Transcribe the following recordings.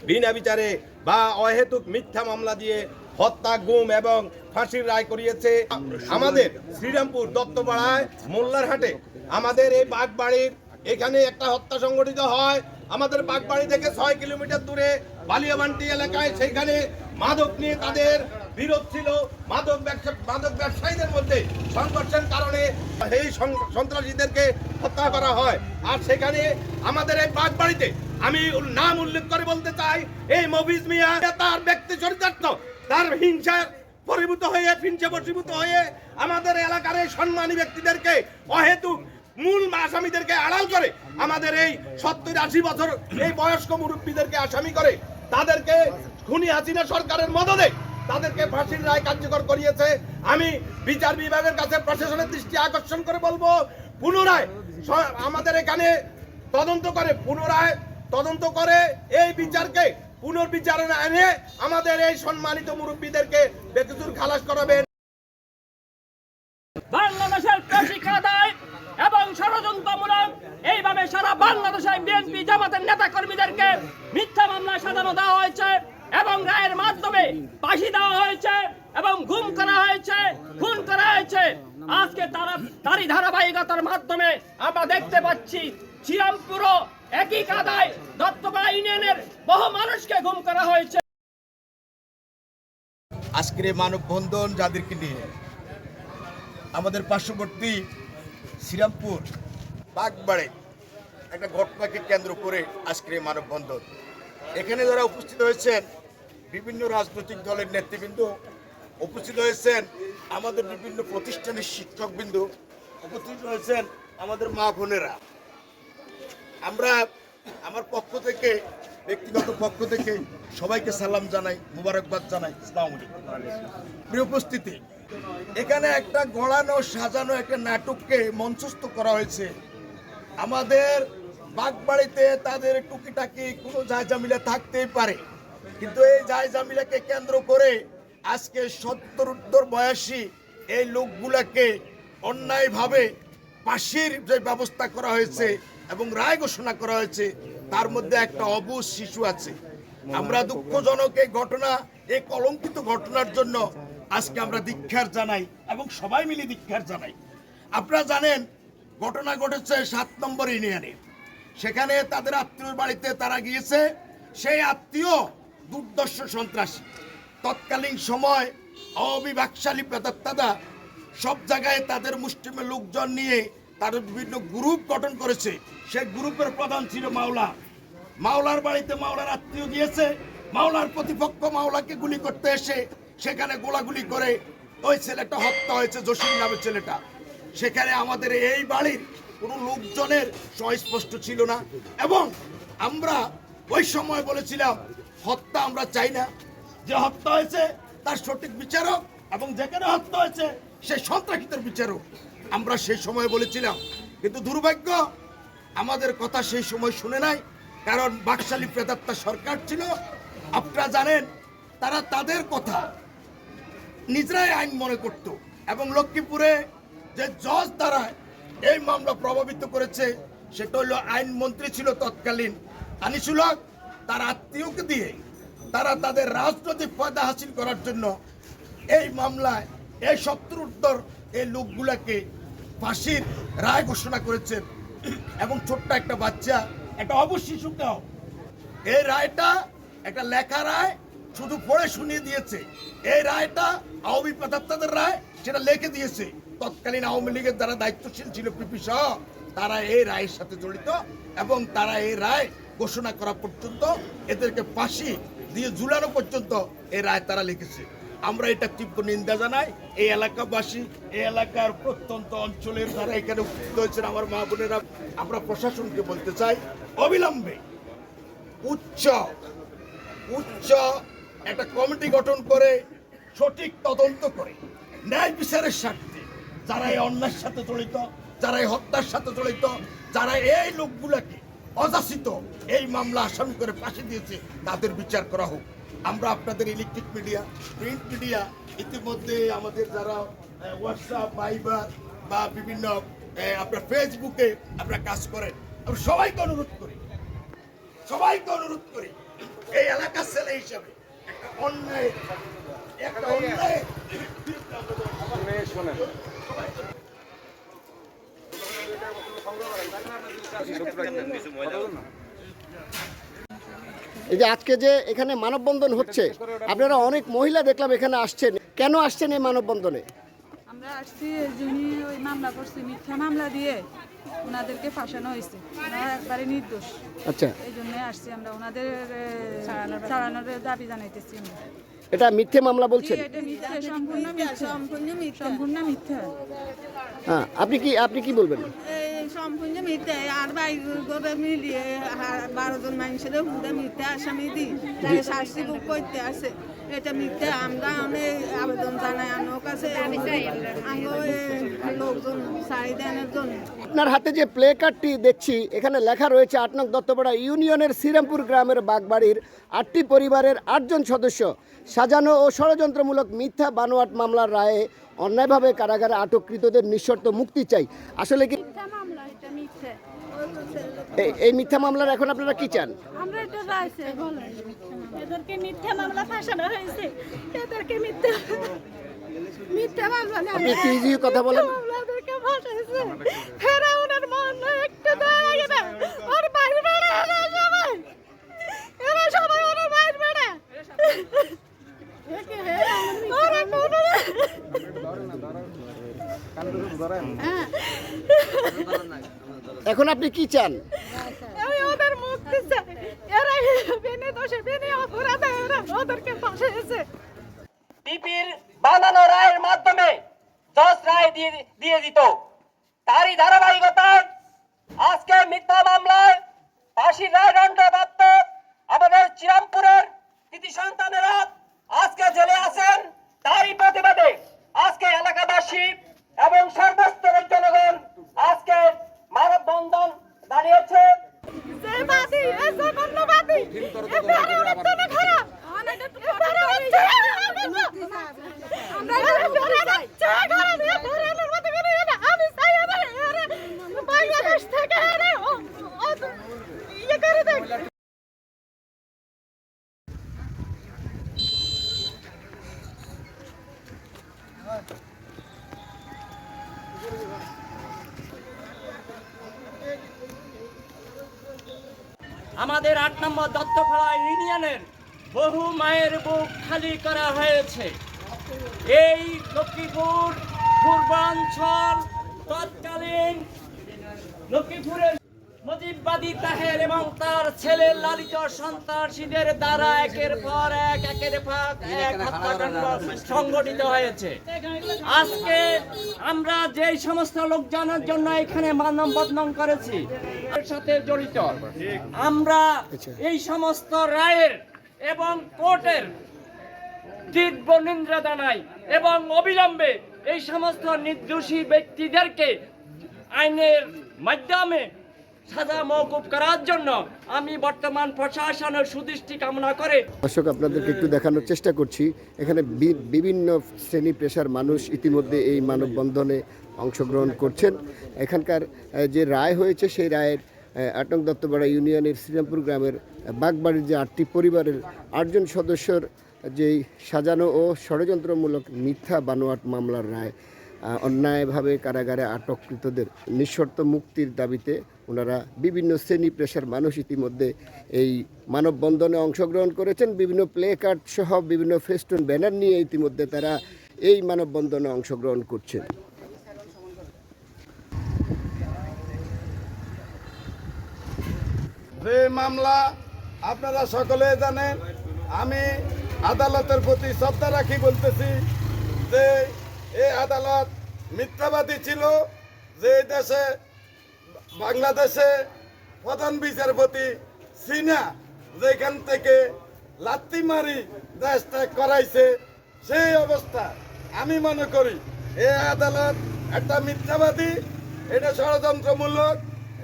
বিনা বিচারে বা অহেতুক মিথ্যা মামলা দিয়ে হত্যা, গুম এবং ফাঁসির রায় করিয়েছে আমাদের শ্রীরামপুর দত্তপাড়ায় মোল্লারহাটে। আমাদের এই বাগবাড়ির এখানে একটা হত্যা সংগঠিত হয়। আমাদের বাগবাড়ি থেকে ছয় কিলোমিটার দূরে বালিয়াবান্টি এলাকায় সেইখানে মাদক নিয়ে তাদের বিরোধ ছিল। মাদক ব্যবসা মাদক ব্যবসায়ীদের মধ্যে সংঘর্ষের কারণে এই সন্ত্রাসীদেরকে হত্যা করা হয়। আর সেখানে আমাদের এই বাগবাড়িতে আমি নাম উল্লেখ করে বলতে চাই, এই মফিজ মিয়া তার ব্যক্তি চরিতার্থ। তার হিংসার পরিভূত হয়ে, হিংসা বশীভূত হয়ে আমাদের এলাকার এই সম্মানী ব্যক্তিদেরকে অহেতুক মূল আসামিদেরকে আড়াল করে আমাদের এই সত্তর আশি বছর এই বয়স্ক মুরব্বীদেরকে আসামি করে, তাদেরকে খুনি হাসিনা সরকারের মদদে তাদেরকে ফাঁসির রায় কার্যকর করিয়েছে। আমি বিচার বিভাগের কাছে প্রশাসনের দৃষ্টি আকর্ষণ করে বলব, পুনরায় আমাদের এখানে তদন্ত করে, পুনরায় তদন্ত করে এই বিচারকে পুনর্বিচারণা এনে আমাদের এই সম্মানিত মুরব্বীদেরকে বেকসুর খালাস করাবেন। বাংলাদেশের প্রশিক্ষা দেয় এবং ষড়যন্ত্রমূলক এইভাবে সারা বাংলাদেশে বিএনপি জামাতের নেতা কর্মীদেরকে মিথ্যা মামলায় সাজানো দেওয়া হয়েছে। এবং রায়ের মাধ্যমে ফাঁসি দেওয়া হয়েছে এবং গুম করা হয়েছে, খুন করা হয়েছে। আজকে তারা তারই ধারাবাহিকতার মাধ্যমে আমরা দেখতে পাচ্ছি শ্রীরামপুরও একই কাদায় দত্তপাড়া ইউনিয়নের বহু মানুষকে গুম করা হয়েছে। আজকের এই মানববন্ধন যাদেরকে নিয়ে আমাদের পার্শ্ববর্তী শ্রীরামপুর বাগবাড়ে একটা ঘটনাকে কেন্দ্র করে আজকের এই মানববন্ধন। এখানে যারা উপস্থিত হয়েছেন বিভিন্ন রাজনৈতিক দলের নেতৃবৃন্দ উপস্থিত হয়েছেন। আমাদের বিভিন্ন প্রতিষ্ঠানের শিক্ষকবৃন্দ উপস্থিত হয়েছেন আমাদের মা বোনেরা। আমরা আমার পক্ষ থেকে, ব্যক্তিগত পক্ষ থেকে সবাইকে সালাম জানাই, মুবারকবাদ জানাই। প্রিয় উপস্থিতি, এখানে একটা গড়ানো, সাজানো একটা নাটককে মঞ্চস্থ করা হয়েছে। আমাদের বাগবাড়িতে তাদের টুকিটাকি কোনো জায়জামিলা থাকতেই পারে। কিন্তু এই জায়জামিলাকে কেন্দ্র করে আজকে সত্তর উত্তর বয়সী এই লোকগুলাকে অন্যায়ভাবে পাশের যে ব্যবস্থা করা হয়েছে এবং রায় ঘোষণা করা হয়েছে, তার মধ্যে একটা অবুজ শিশু আছে। আমরা দুঃখজনক এই ঘটনা, এই কলঙ্কিত ঘটনার জন্য আজকে আমরা দীক্ষার জানাই এবং সবাই মিলে দীক্ষার জানাই। আপনারা জানেন, ঘটনা ঘটেছে সাত নম্বর ইউনিয়নে। সেখানে তাদের আত্মীয় বাড়িতে তারা গিয়েছে। সেই আত্মীয় দুর্দর্শ সন্ত্রাসী। তৎকালীন সময় অবিভাগশালী প্রেতাত্মাদা সব জায়গায় তাদের মুষ্টিমে লোকজন নিয়ে তারা বিভিন্ন গ্রুপ গঠন করেছে। সেই গ্রুপের প্রধান ছিল মাওলা। মাওলার বাড়িতে মাওলার আত্মীয় গিয়েছে। মাওলার প্রতিপক্ষ মাওলাকে গুলি করতে এসে সেখানে গোলাগুলি করে ওই ছেলেটা হত্যা হয়েছে, জসিম নামের ছেলেটা। সেখানে আমাদের এই বাড়ির কোনো লোকজনের সুস্পষ্ট ছিল না। এবং আমরা ওই সময় বলেছিলাম হত্যা আমরা চাই না। যে হত্যা হয়েছে, তার সঠিক বিচারক এবং যেখানে হত্যা হয়েছে, সেই সন্ত্রাসীদের বিচারক। আমরা সেই সময় বলেছিলাম, কিন্তু দুর্ভাগ্য, আমাদের কথা সেই সময় শুনে নাই, কারণ বাকশালী প্রেতাত্মা সরকার ছিল। আপনারা জানেন, তারা তাদের কথা নিজেরাই আইন মনে করত এবং লক্ষ্মীপুরে যে জজ দ্বারা এই মামলা প্রভাবিত করেছে, সেটা হলো আইন মন্ত্রী ছিল তৎকালীন আনিসুল হক। তার আত্মীয়কে দিয়ে তারা তাদের রাজনৈতিক ফায়দা হাসিল করার জন্য এই মামলায়, এই শত্রুত্তর এই লোকগুলাকে ফাঁসির রায় ঘোষণা করেছেন এবং ছোট্ট একটা বাচ্চা, একটা অবশ শিশুকেও এই রায়টা একটা লেখা রায় শুধু পড়ে শুনিয়ে দিয়েছে। এই রায়টা আওয়ামী প্রদাত্তাদের রায়, সেটা লিখে দিয়েছে। তৎকালীন আওয়ামী লীগের যারা দায়িত্বশীল ছিল, পিপি সহ, তারা এই রায়ের সাথে জড়িত এবং তারা এই রায় ঘোষণা করা পর্যন্ত এদেরকে ফাঁসি দিয়ে ঝুলানো পর্যন্ত এই রায় তারা লিখেছে। আমরা এটা তীব্র নিন্দা জানাই। এই এলাকাবাসী, এই এলাকার প্রত্যন্ত অঞ্চলের যারা এখানে উপস্থিত হয়েছেন আমার মা বোনেরা, আমরা প্রশাসনকে বলতে চাই, অবিলম্বে উচ্চ উচ্চ একটা কমিটি গঠন করে, সঠিক তদন্ত করে, ন্যায় বিচারের স্বার্থে যারা এই অন্যায়ের সাথে জড়িত, যারা এই হত্যার সাথে জড়িত, যারা এই লোকগুলাকে অযাচিত এই মামলা আসামি করে ফাঁসি দিয়েছে, তাদের বিচার করা হোক। আমরা আপনাদের ইলেকট্রিক মিডিয়া প্রিন্ট মিডিয়া ইতিমধ্যে আমাদের যারা হোয়াটসঅ্যাপ ভাইবার বা বিভিন্ন আপনার ফেসবুকে আপনারা কাজ করেন। আমরা সবাইকে অনুরোধ করি, সবাইকে অনুরোধ করি, এই এলাকার ছেলে হিসাবে একটা অন্যায় একটা অন্যায়। এই যে আজকে যে এখানে মানববন্ধন হচ্ছে আপনারা অনেক মহিলা দেখলাম এখানে আসছেন। কেন আসছেন এই মানববন্ধনে? আমরা আসছি যিনি ওই মামলা করছি মিথ্যা মামলা দিয়ে ওনাদেরকে ফাঁসানো হয়েছে। ওনারা একবারে নির্দোষ। আচ্ছা। এই জন্য আসছি আমরা। ওনাদের ছাড়ানোর দাবি জানাইতেছি আমরা। এটা মিথ্যে মামলা বলছেন? এটা মিথ্যা। সম্পূর্ণ মিথ্যা। সম্পূর্ণ মিথ্যা। হ্যাঁ আপনি কি আপনি কি বলবেন? সম্পূর্ণ মিথ্যে আর বাইরে করে মিলিয়ে বারো জন মানুষের হুদে মিথ্যে আসামি দিই। তাই শাস্তি ভোগ করতে আসে। এটা মিথ্যে আমরা অনেক আবেদন জানাই আমার কাছে লোকজন চাহিদানের জন্য আপনার হাতে যে প্লে কার্ডটি দেখছি এখানে লেখা রয়েছে আট নং দত্তপাড়া ইউনিয়নের শ্রীরামপুর গ্রামের বাগবাড়ির আটটি পরিবারের আটজন সদস্য। সাজানো ও ষড়যন্ত্রমূলক মিথ্যা বানোয়াট মামলার রায়ে অন্যায়ভাবে কারাগারে আটককৃতদের নিঃশর্ত মুক্তি চাই। আসলে কি মিথ্যা মামলা এটা মিথ্যে এই- মিথ্যা মামলার এখন আপনারা কি চান? আমরা এটা রাইছে বলেন এদেরকে মিথ্যা মামলা ফাঁসানো হয়েছে। এদেরকে মিথ্যা মিথ্যা মামলা না আপনি কি দিয়ে কথা বলেন। মামলাদেরকে ফাঁসাইছে। ফেরাউনের মন একটু লাগে না। ওর বাইরে বেড়া এরা সবাই। এরা সবাই ওর বাইরে বেড়া ওরা কোনো হ্যাঁ। এখন আপনি কি চান? আমি ওদের মুক্তি চাই এরা বিনে দোষে বিনে অপরাধে এরা ওদেরকে ফাঁসিয়েছে। পিপির বানানো রায়ের মাধ্যমে জজ রায় দিয়ে দিয়ে দিত। তারই ধারাবাহিকতায় আজকে মিথ্যা মামলায় ফাঁসির রায় দণ্ডপ্রাপ্ত আমাদের চিরামপুরের কৃতি সন্তানেরা আজকে জেলে আছেন। তারই প্রতিবাদে আজকে এলাকাবাসী এবং সর্বস্তরের জনগণ আজকে মানববন্ধন দাঁড়িয়েছে যে বাদী এ যে বন্যবাদী এ ফেরাউনের জন্য খারাপ এ ফেরাউনের চেয়ে খারাপ। আমরা এরা ফেরাউনের চেয়ে খারাপ। এ ফেরাউনের মতো করে এরা আমি চাই এরা এরা বাংলাদেশ থেকে এরা ও- ও- ইয়ে করে দেখ আমাদের আট নম্বর দত্তপাড়া ইউনিয়নের বহু মায়ের বুক খালি করা হয়েছে। এই লক্ষ্মীপুর পূর্বাঞ্চল তৎকালীন লক্ষ্মীপুরের মুজিববাদী তাহের এবং তার ছেলে লালিত সন্ত্রাসীদের দ্বারা একের পর এক, একের পর এক হত্যাকাণ্ড সংগঠিত হয়েছে। আজকে আমরা যেই সমস্ত লোকজনের জন্য এখানে মানব বদনাম করেছি এর সাথে জড়িত। আমরা এই সমস্ত রায়ের এবং কোর্টের তীব্র নিন্দা জানাই এবং অবিলম্বে এই সমস্ত নির্দোষী ব্যক্তিদেরকে আইনের মাধ্যমে সাজা মৌকুব করার জন্য আমি বর্তমান প্রশাসনের সুদৃষ্টি কামনা করে দর্শক, আপনাদেরকে একটু দেখানোর চেষ্টা করছি। এখানে বিভিন্ন শ্রেণি পেশার মানুষ ইতিমধ্যে এই মানববন্ধনে অংশগ্রহণ করছেন। এখানকার যে রায় হয়েছে, সেই রায়ের আটক দত্তপাড়া ইউনিয়নের শ্রীরামপুর গ্রামের বাগবাড়ির যে আটটি পরিবারের আটজন সদস্যর যেই সাজানো ও ষড়যন্ত্রমূলক মিথ্যা বানোয়াট মামলার রায় অন্যায়ভাবে কারাগারে আটককৃতদের নিঃশর্ত মুক্তির দাবিতে ওনারা বিভিন্ন শ্রেণি পেশার মানুষ ইতিমধ্যে এই মানববন্ধনে অংশগ্রহণ করেছেন। বিভিন্ন প্লে কার্ড সহ বিভিন্ন ফেস্টুন ব্যানার নিয়ে ইতিমধ্যে তারা এই মানববন্ধনে অংশগ্রহণ করছেন। যে মামলা আপনারা সকলে জানেন, আমি আদালতের প্রতি শ্রদ্ধা রাখি বলতেছি যে এই আদালত মিথ্যাবাদী ছিল, যে দেশে বাংলাদেশে প্রধান বিচারপতি সিনা যেখান থেকে লাত্তি মারি দেশ ত্যাগ করাইছে, সেই অবস্থা আমি মনে করি। এ আদালত একটা মিথ্যাবাদী, এটা ষড়যন্ত্রমূলক।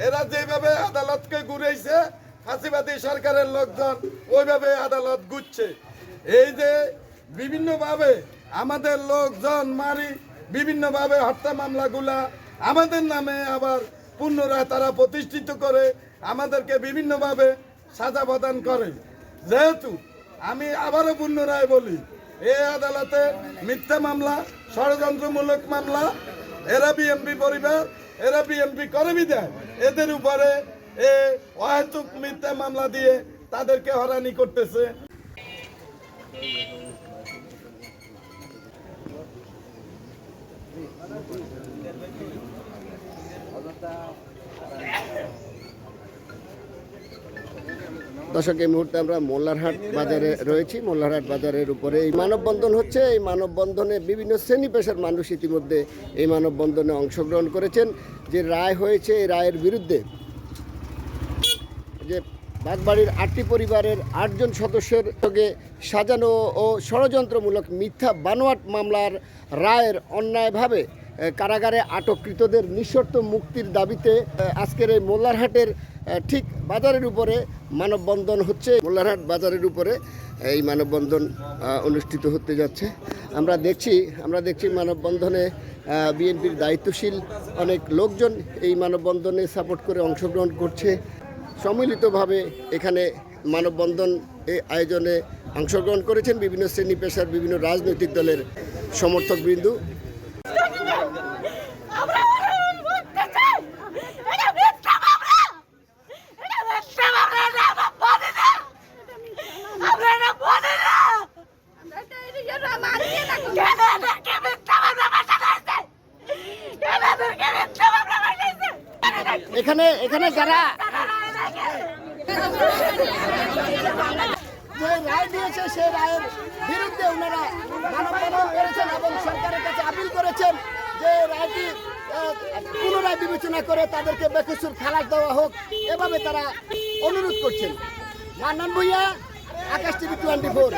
এরা যেভাবে আদালতকে ঘুরেছে ফাঁসিবাদী সরকারের লোকজন ওইভাবে আদালত ঘুরছে। এই যে বিভিন্নভাবে আমাদের লোকজন মারি, বিভিন্নভাবে হত্যা মামলাগুলা আমাদের নামে আবার পুনরায় তারা প্রতিষ্ঠিত করে আমাদেরকে বিভিন্নভাবে সাজা প্রদান করে। যেহেতু আমি আবারও পুনরায় বলি, এ আদালতে মিথ্যা মামলা, ষড়যন্ত্রমূলক মামলা, এরা বিএনপি পরিবার, এরা বিএনপি কর্মী দেয় এদের উপরে এ অহেতুক মিথ্যা মামলা দিয়ে তাদেরকে হরানি করতেছে। দর্শক, এই মুহূর্তে আমরা মোল্লারহাট বাজারে রয়েছি। মোল্লারহাট বাজারের উপরে এই মানববন্ধন হচ্ছে। এই মানববন্ধনে বিভিন্ন শ্রেণি পেশার মানুষ ইতিমধ্যে এই মানববন্ধনে অংশগ্রহণ করেছেন। যে রায় হয়েছে, এই রায়ের বিরুদ্ধে যে বাগবাড়ির আটটি পরিবারের আটজন সদস্যের সঙ্গে সাজানো ও ষড়যন্ত্রমূলক মিথ্যা বানোয়াট মামলার রায়ের অন্যায়ভাবে কারাগারে আটককৃতদের নিঃশর্ত মুক্তির দাবিতে আজকের এই মোল্লারহাটের ঠিক বাজারের উপরে মানববন্ধন হচ্ছে। মোল্লারহাট বাজারের উপরে এই মানববন্ধন অনুষ্ঠিত হতে যাচ্ছে। আমরা দেখছি আমরা দেখছি মানববন্ধনে বিএনপির দায়িত্বশীল অনেক লোকজন এই মানববন্ধনে সাপোর্ট করে অংশগ্রহণ করছে। সম্মিলিতভাবে এখানে মানববন্ধন এই আয়োজনে অংশগ্রহণ করেছেন বিভিন্ন শ্রেণি পেশার বিভিন্ন রাজনৈতিক দলের সমর্থক বিন্দু আমরা মুক্তি চাই এটা মিথ্যা মামলা এটা মিথ্যা মামলা এটা আমরা বলি না আমরা এটা বলি না আমরা মানিয়ে না কেন এদেরকে মিথ্যা মামলা বাসানো হয়েছে কেন এদেরকে মিথ্যা মামলা বাসাইছে এখানে এখানে যারা যে রায় দিয়েছে সেই রায়ের বিরুদ্ধে ওনারা মানববন্ধন করেছেন এবং সরকারের কাছে আপিল করেছেন যে রায়টি পুনরায় বিবেচনা করে তাদেরকে বেকসুর খালাস দেওয়া হোক। এভাবে তারা অনুরোধ করছেন। Mannan Bhuiyan, Akash TV twenty four.